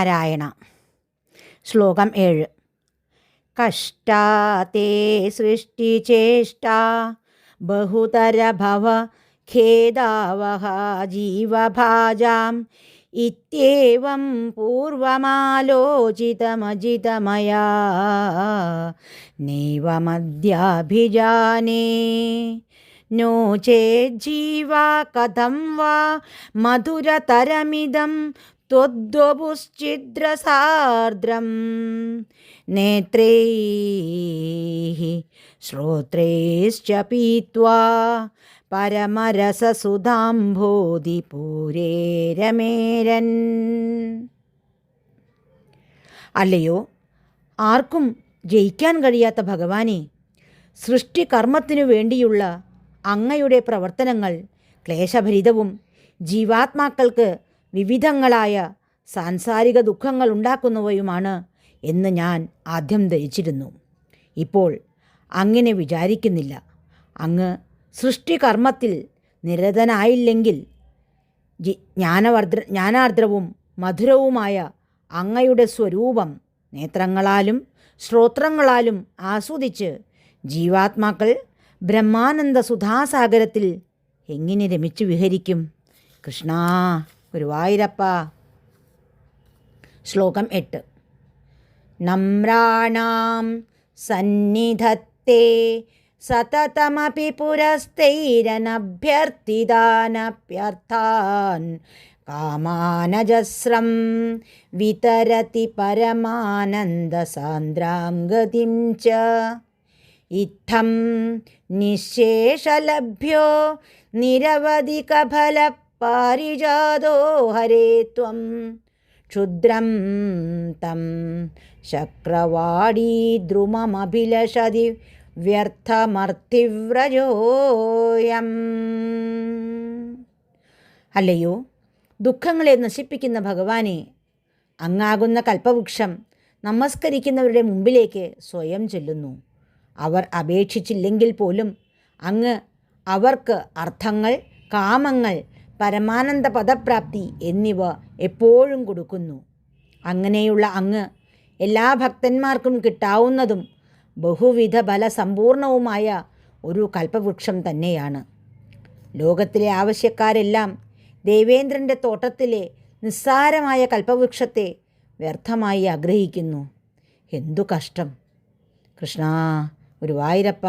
ശ്രീനാരായണ ശ്ലോകം ഏഴ് കഷ്ടാതേ സൃഷ്ടിചേഷ്ട ബഹുതരഭവ ഖേദാവഹ ജീവഭാജാം ഇത്യേവം പൂർവമാലോചിതമജിതമയാ നൈവമദ്യാഭിജാനേ नो चेज्जीवा कथं वा मधुरतरमिदं त्वद्वपुश्चिद्रसार्द्रं नेत्रैः श्रोत्रैश्च पीत्वा പരമരസസുധാംഭോധിപൂരേരമേരൻ അല്ലയോ ആർക്കും ജയിക്കാൻ കഴിയാത്ത ഭഗവാനെ സൃഷ്ടികർമ്മത്തിനു വേണ്ടിയുള്ള അങ്ങയുടെ പ്രവർത്തനങ്ങൾ ക്ലേശഭരിതവും ജീവാത്മാക്കൾക്ക് വിവിധങ്ങളായ സാംസാരിക ദുഃഖങ്ങൾ ഉണ്ടാക്കുന്നവയുമാണ് എന്ന് ഞാൻ ആദ്യം ധരിച്ചിരുന്നു ഇപ്പോൾ അങ്ങനെ വിചാരിക്കുന്നില്ല. അങ്ങ് സൃഷ്ടികർമ്മത്തിൽ നിരതനായില്ലെങ്കിൽ ജ്ഞാനവർദ്ര ജ്ഞാനാർദ്രവും മധുരവുമായ അങ്ങയുടെ സ്വരൂപം നേത്രങ്ങളാലും ശ്രോത്രങ്ങളാലും ആസ്വദിച്ച് ജീവാത്മാക്കൾ ബ്രഹ്മാനന്ദ സുധാസാഗരത്തിൽ എങ്ങനെ രമിച്ചു വിഹരിക്കും? കൃഷ്ണ ഗുരുവായൂരപ്പ ശ്ലോകം എട്ട്. നമ്രാണാം സന്നിധത്തെ സതതമപി പുരസ്തൈരനഭ്യർത്ഥിതാനഭ്യർത്ഥാൻ കാമാനജസ്രം വിതരതി പരമാനന്ദസാന്ദ്രാം ഗതിം ച. ഇത്തം നിശേഷലഭ്യോ നിരവധികഫലപാരിജാതോ ഹരേ ത്വം. ക്ഷുദ്രം തം. ശക്രവാടീദ്രുമമഭിലഷതി വ്യർത്ഥമർത്തിവ്രജോയം. അല്ലയോ? ദുഃഖങ്ങളെ നശിപ്പിക്കുന്ന ഭഗവാനെ അങ്ങാകുന്ന കൽപ്പവൃക്ഷം നമസ്കരിക്കുന്നവരുടെ മുമ്പിലേക്ക് സ്വയം ചെല്ലുന്നു. അവർ അപേക്ഷിച്ചില്ലെങ്കിൽ പോലും അങ്ങ് അവർക്ക് അർത്ഥങ്ങൾ കാമങ്ങൾ പരമാനന്ദ പദപ്രാപ്തി എന്നിവ എപ്പോഴും കൊടുക്കുന്നു. അങ്ങനെയുള്ള അങ്ങ് എല്ലാ ഭക്തന്മാർക്കും കിട്ടാവുന്നതും ബഹുവിധ ബലസമ്പൂർണവുമായ ഒരു കൽപ്പവൃക്ഷം തന്നെയാണ്. ലോകത്തിലെ ആവശ്യക്കാരെല്ലാം ദേവേന്ദ്രന്റെ തോട്ടത്തിലെ നിസ്സാരമായ കൽപ്പവൃക്ഷത്തെ വ്യർത്ഥമായി ആഗ്രഹിക്കുന്നു. എന്തു കഷ്ടം. കൃഷ്ണ ഗുരുവായൂരപ്പ.